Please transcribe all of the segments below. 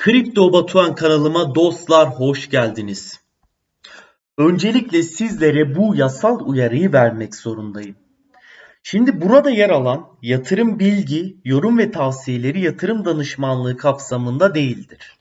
Kripto Batuhan kanalıma dostlar hoş geldiniz. Öncelikle sizlere bu yasal uyarıyı vermek zorundayım. Şimdi burada yer alan yatırım bilgi, yorum ve tavsiyeleri yatırım danışmanlığı kapsamında değildir.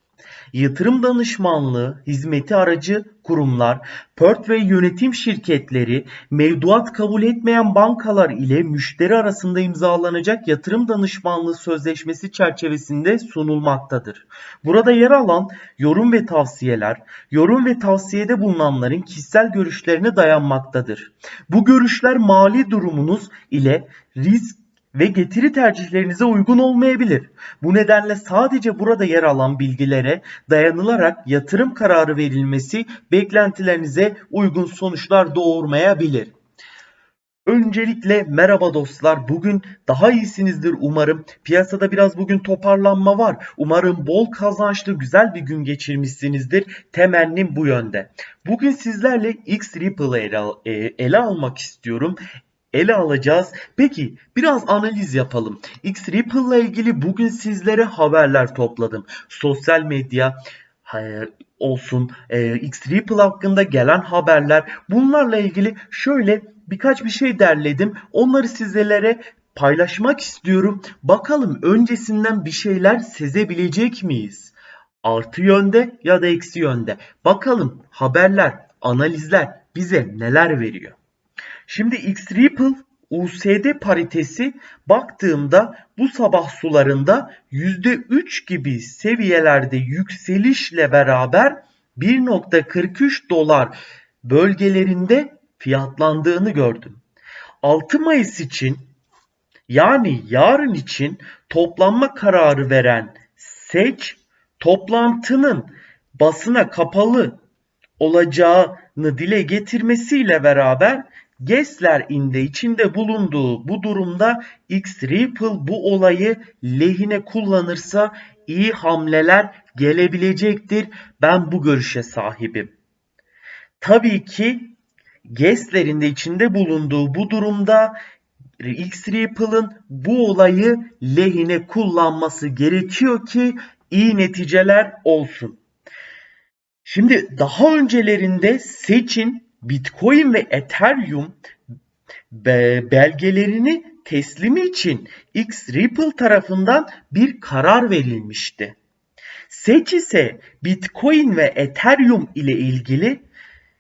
Yatırım danışmanlığı hizmeti aracı kurumlar, portföy yönetim şirketleri, mevduat kabul etmeyen bankalar ile müşteri arasında imzalanacak yatırım danışmanlığı sözleşmesi çerçevesinde sunulmaktadır. Burada yer alan yorum ve tavsiyeler, yorum ve tavsiyede bulunanların kişisel görüşlerine dayanmaktadır. Bu görüşler mali durumunuz ile risk ve getiri tercihlerinize uygun olmayabilir. Bu nedenle sadece burada yer alan bilgilere dayanılarak yatırım kararı verilmesi beklentilerinize uygun sonuçlar doğurmayabilir. Öncelikle merhaba dostlar. Bugün daha iyisinizdir umarım. Piyasada biraz bugün toparlanma var. Umarım bol kazançlı güzel bir gün geçirmişsinizdir. Temennim bu yönde. Bugün sizlerle X Ripple ele, e, ele almak istiyorum ele alacağız. Peki biraz analiz yapalım. X Ripple ile ilgili bugün sizlere haberler topladım. Sosyal medya olsun, e, X Ripple hakkında gelen haberler bunlarla ilgili şöyle birkaç bir şey derledim. Onları sizlere paylaşmak istiyorum. Bakalım öncesinden bir şeyler sezebilecek miyiz? Artı yönde ya da eksi yönde. Bakalım haberler, analizler bize neler veriyor? Şimdi X USD paritesi baktığımda bu sabah sularında %3 gibi seviyelerde yükselişle beraber 1.43 dolar bölgelerinde fiyatlandığını gördüm. 6 Mayıs için yani yarın için toplanma kararı veren SEC toplantının basına kapalı olacağını dile getirmesiyle beraber Gessler inde içinde bulunduğu bu durumda X Ripple bu olayı lehine kullanırsa iyi hamleler gelebilecektir. Ben bu görüşe sahibim. Tabii ki Gessler'in de içinde bulunduğu bu durumda X Ripple'ın bu olayı lehine kullanması gerekiyor ki iyi neticeler olsun. Şimdi daha öncelerinde seçin Bitcoin ve Ethereum belgelerini teslimi için X Ripple tarafından bir karar verilmişti. SEC ise Bitcoin ve Ethereum ile ilgili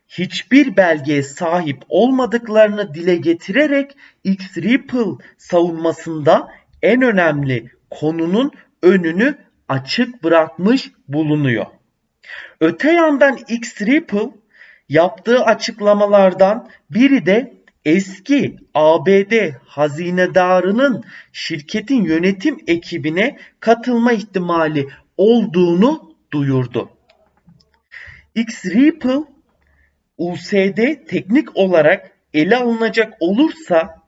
hiçbir belgeye sahip olmadıklarını dile getirerek X Ripple savunmasında en önemli konunun önünü açık bırakmış bulunuyor. Öte yandan X Ripple Yaptığı açıklamalardan biri de eski ABD hazinedarının şirketin yönetim ekibine katılma ihtimali olduğunu duyurdu. X Ripple USD teknik olarak ele alınacak olursa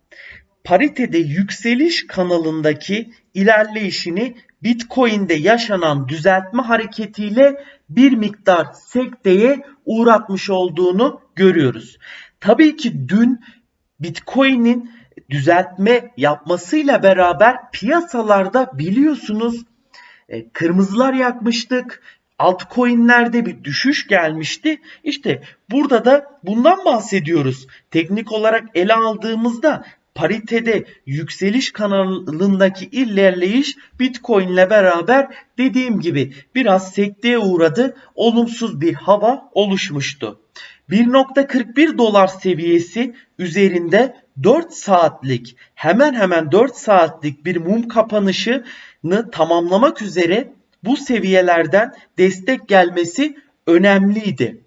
paritede yükseliş kanalındaki ilerleyişini Bitcoin'de yaşanan düzeltme hareketiyle bir miktar sekteye uğratmış olduğunu görüyoruz. Tabii ki dün Bitcoin'in düzeltme yapmasıyla beraber piyasalarda biliyorsunuz e, kırmızılar yakmıştık. Altcoin'lerde bir düşüş gelmişti. İşte burada da bundan bahsediyoruz. Teknik olarak ele aldığımızda paritede yükseliş kanalındaki ilerleyiş Bitcoin ile beraber dediğim gibi biraz sekteye uğradı. Olumsuz bir hava oluşmuştu. 1.41 dolar seviyesi üzerinde 4 saatlik hemen hemen 4 saatlik bir mum kapanışını tamamlamak üzere bu seviyelerden destek gelmesi önemliydi.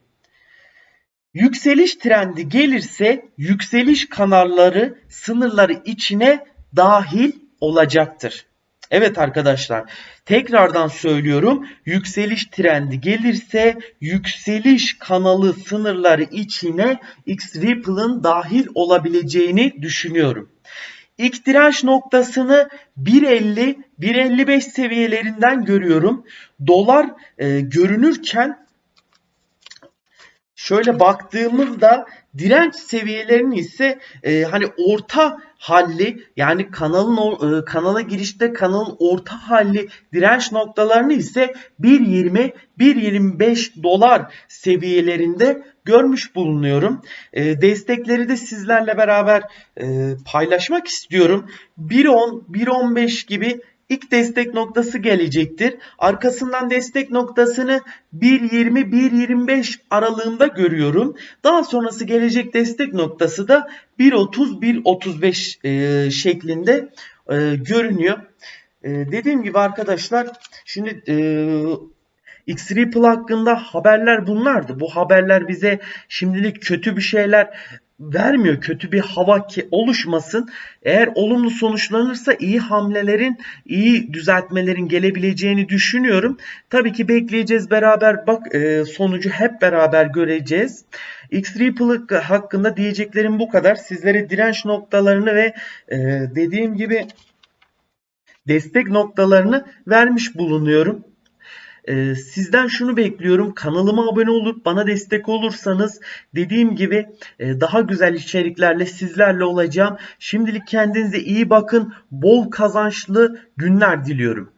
Yükseliş trendi gelirse yükseliş kanalları sınırları içine dahil olacaktır. Evet arkadaşlar tekrardan söylüyorum yükseliş trendi gelirse yükseliş kanalı sınırları içine X Ripple'ın dahil olabileceğini düşünüyorum. İlk direnç noktasını 1.50 1.55 seviyelerinden görüyorum. Dolar e, görünürken şöyle baktığımızda direnç seviyelerinin ise e, hani orta halli yani kanalın e, kanala girişte kanalın orta halli direnç noktalarını ise 1.20 1.25 dolar seviyelerinde görmüş bulunuyorum. E, destekleri de sizlerle beraber e, paylaşmak istiyorum. 1.10 1.15 gibi ilk destek noktası gelecektir. Arkasından destek noktasını 1.20-1.25 aralığında görüyorum. Daha sonrası gelecek destek noktası da 1.30-1.35 e, şeklinde e, görünüyor. E, dediğim gibi arkadaşlar şimdi e, X-Ripple hakkında haberler bunlardı. Bu haberler bize şimdilik kötü bir şeyler vermiyor. Kötü bir hava ki oluşmasın. Eğer olumlu sonuçlanırsa iyi hamlelerin, iyi düzeltmelerin gelebileceğini düşünüyorum. Tabii ki bekleyeceğiz beraber. Bak e, sonucu hep beraber göreceğiz. X-Ripple hakkında diyeceklerim bu kadar. Sizlere direnç noktalarını ve e, dediğim gibi destek noktalarını vermiş bulunuyorum. Ee, sizden şunu bekliyorum. Kanalıma abone olup bana destek olursanız dediğim gibi e, daha güzel içeriklerle sizlerle olacağım. Şimdilik kendinize iyi bakın. Bol kazançlı günler diliyorum.